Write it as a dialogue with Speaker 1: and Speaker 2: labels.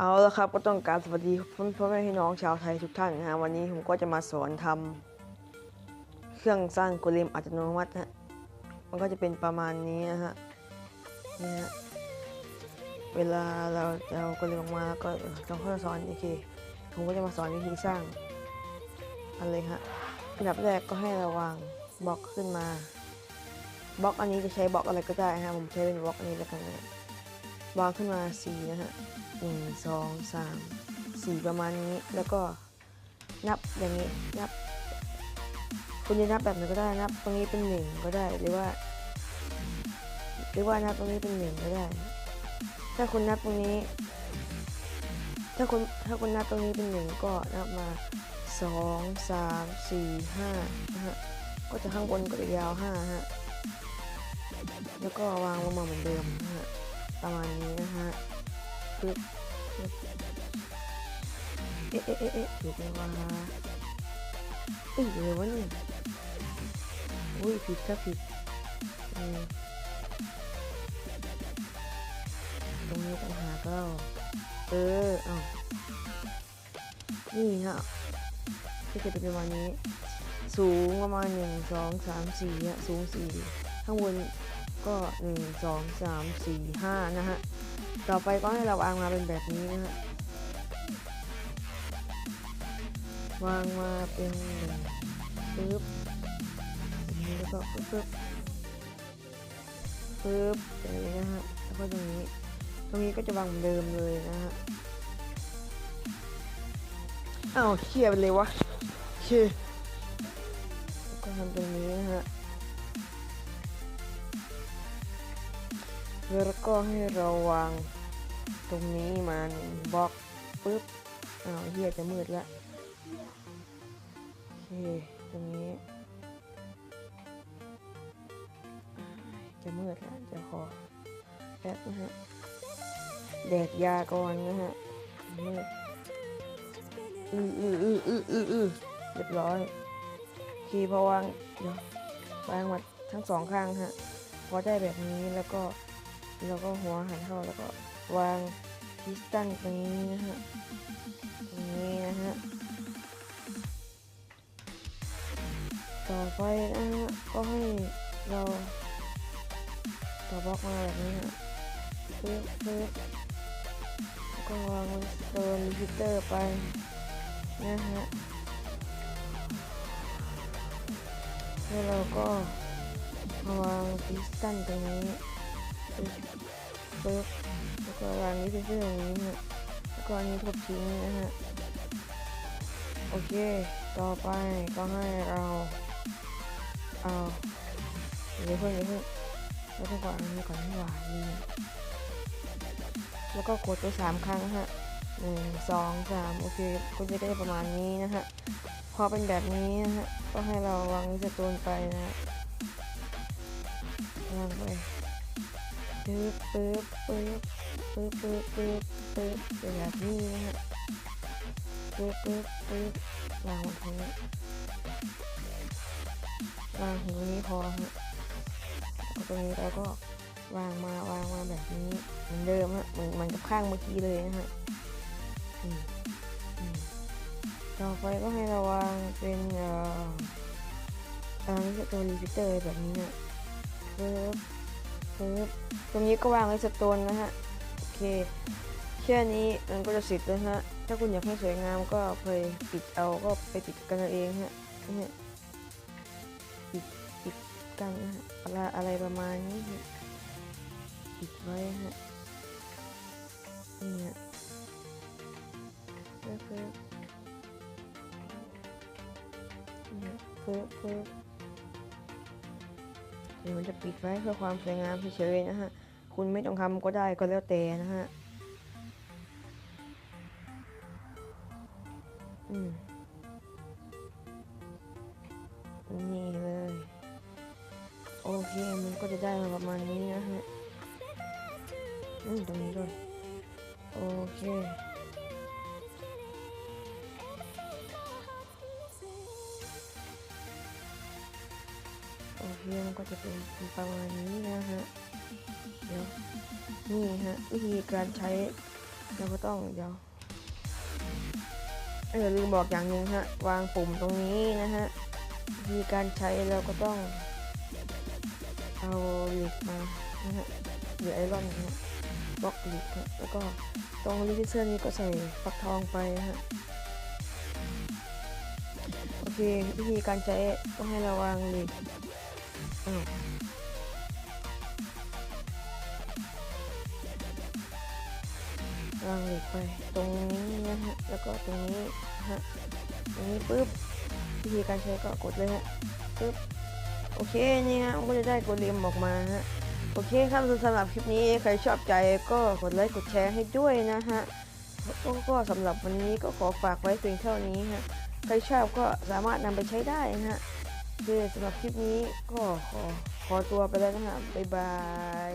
Speaker 1: เอาละครับก็ต้องการสวัสดีพ่อแม่พี่น้องชาวไทยทุกท่านนะฮะวันนี้ผมก็จะมาสอนทำเครื่องสร้างโกเลมอัตโนมัติฮะมันก็จะเป็นประมาณนี้นะฮะนี่ฮะเวลาเราจะเอาโกเลมออกมาแล้วก็ต้องค่อยสอนอีกทีผมก็จะมาสอนวิธีสร้างอันเลยฮะอันดับแรกก็ให้เราวางบล็อกขึ้นมาบล็อกอันนี้จะใช้บล็อกอะไรก็ได้ฮะผมใช้เป็นบล็อกอันนี้แล้วกันนะวางขึ้นมาสีนะฮะ หนึ่งสองสามสี่ประมาณนี้แล้วก็นับอย่างนี้นับ คุณจะนับแบบไหนก็ได้นับตรงนี้เป็นหนึ่งก็ได้หรือว่า หรือว่านับตรงนี้เป็นหนึ่งก็ได้ ถ้าคุณนับตรงนี้ ถ้าคุณถ้าคุณนับตรงนี้เป็นหนึ่งก็นับมาสองสามสี่ห้านะฮะก็จะข้างบนก็จะยาวห้าฮะแล้วก็วางลงมาเหมือนเดิม เอ๊ะเอ๊ะเอ๊ะเอ๊ะถูกไหมวะเอ้ยเลยวะเนี่ยอุ้ยผิดก็ผิดตรงนี้ต่างหากเราเออเอานี่ฮะที่จะเป็นประมาณนี้ สูงประมาณหนึ่งสองสามสี่ฮะสูงสี่ข้างบนก็หนึ่งสองสามสี่ห้านะฮะ ต่อไปก็ให้เราวางมาเป็นแบบนี้นะฮะวางมาเป็นหนึ่งปึ๊บแล้วก็ปึ๊บปึ๊บปึ๊บอย่างนี้นะฮะแล้วก็ตรงนี้ ตรงนี้ก็จะวางเหมือนเดิมเลยนะฮะอ้าวเคลียร์ไปเลยวะโอเคแล้วก็ทำตรงนี้นะฮะแล้วก็ให้เราวาง ตรงนี้มาหนึ่งบล็อกปุ๊บอ้าวเฮียจะมืดละโอเคตรงนี้ จะมืดละเดี๋ยวขอแป๊บนะฮะแดกยาก่อนนะฮะมืดอืออืออืออืออืออือเรียบร้อยโอเคพอวางเดี๋ยววางมาทั้งสองข้างฮะพอได้แบบนี้แล้วก็แล้วก็หัวหันเข้าแล้วก็ วางพิสตันตรงนี้นะฮะ ตรงนี้นะฮะ ต่อไปนะฮะก็ให้เราต่อบล็อกมาแบบนี้ฮะเพิ่มเพิ่มก็วางโซนรีพิเตอร์ไปนะฮะ แล้วเราก็มาวางพิสตันตรงนี้ ปึ๊บแล้วก็วางนี้เป็นเรื่องนี้นะแล้วก็อันนี้ทุบทิ้งนะฮะ โอเค ต่อไปก็ให้เราเอาเดี๋ยวเพิ่งเดี๋ยวเพิ่งแล้วก็ก่อนอันนี้ก่อนให้หวานนี่แล้วก็กดไปสามครั้งฮะหนึ่งสองสามโอเคก็จะได้ประมาณนี้นะฮะ พอเป็นแบบนี้นะฮะ ก็ให้เราวางสโตนไปนะฮะวางไป ปึ๊บปึ๊บปึ๊บปึ๊บปึ๊บปึ๊บปึ๊บแบบนี้นะฮะปึ๊บปึ๊บปึ๊บวางตรงนี้วางถึงตรงนี้พอฮะตรงนี้แล้วก็วางมาวางมาแบบนี้เหมือนเดิมฮะเหมือนเหมือนกับข้างเมื่อกี้เลยนะฮะต่อไปก็ให้เราวางเป็นเอ่อวางตัวรีพิเตอร์แบบนี้นะปึ๊บ ตรงนี้ก็วางไว้สโตนนะฮะ โอเค แค่นี้มันก็จะเสร็จแล้วฮะ ถ้าคุณอยากให้สวยงามก็ไปปิดเอาก็ไปปิดกันเองฮะเนี่ยปิดปิดกันนะฮะอะไรอะไรประมาณนี้ปิดไว้ฮะนี่ฮะเพิ่มเพิ่มเพิ่ม ดี๋ยวมันจะปิดไว้เพื่อความสวยงามเฉยๆนะฮะ คุณไม่ต้องทำก็ได้ก็แล้วแต่นะฮะ อืมนี่เลย โอเค มันก็จะได้มาประมาณนี้นะฮะ อืมตรงนี้ด้วย โอเค เคมันก็จะเป็นประมาณนี้นะฮะเดี๋ยวนี่ฮะวิธีการใช้เราก็ต้องเดี๋ยวอย่าลืมบอกอย่างหนึ่งฮะวางปุ่มตรงนี้นะฮะวิธีการใช้เราก็ต้องเอาเหล็กมานะฮะหรือไอรอนนะฮะบล็อกเหล็กฮะแล้วก็ตรงลิเซอร์นี้ก็ใส่ฟักทองไปฮะโอเควิธีการใช้ต้องให้เราวางเหล็ก วางเหล็กไปตรงนี้นะฮะ แล้วก็ตรงนี้นะฮะ ตรงนี้ปุ๊บ วิธีการใช้ก็กดเลยฮะปุ๊บ โอเค นี่ฮะ มันก็จะได้โกเลมออกมาฮะ โอเคครับสำหรับคลิปนี้ใครชอบใจก็กดไลค์กดแชร์ให้ด้วยนะฮะ ก็สำหรับวันนี้ก็ขอฝากไว้เพียงเท่านี้ฮะ ใครชอบก็สามารถนำไปใช้ได้นะฮะ โอเคสำหรับคลิปนี้ก็ขอขอตัวไปแล้วนะฮะบ๊ายบาย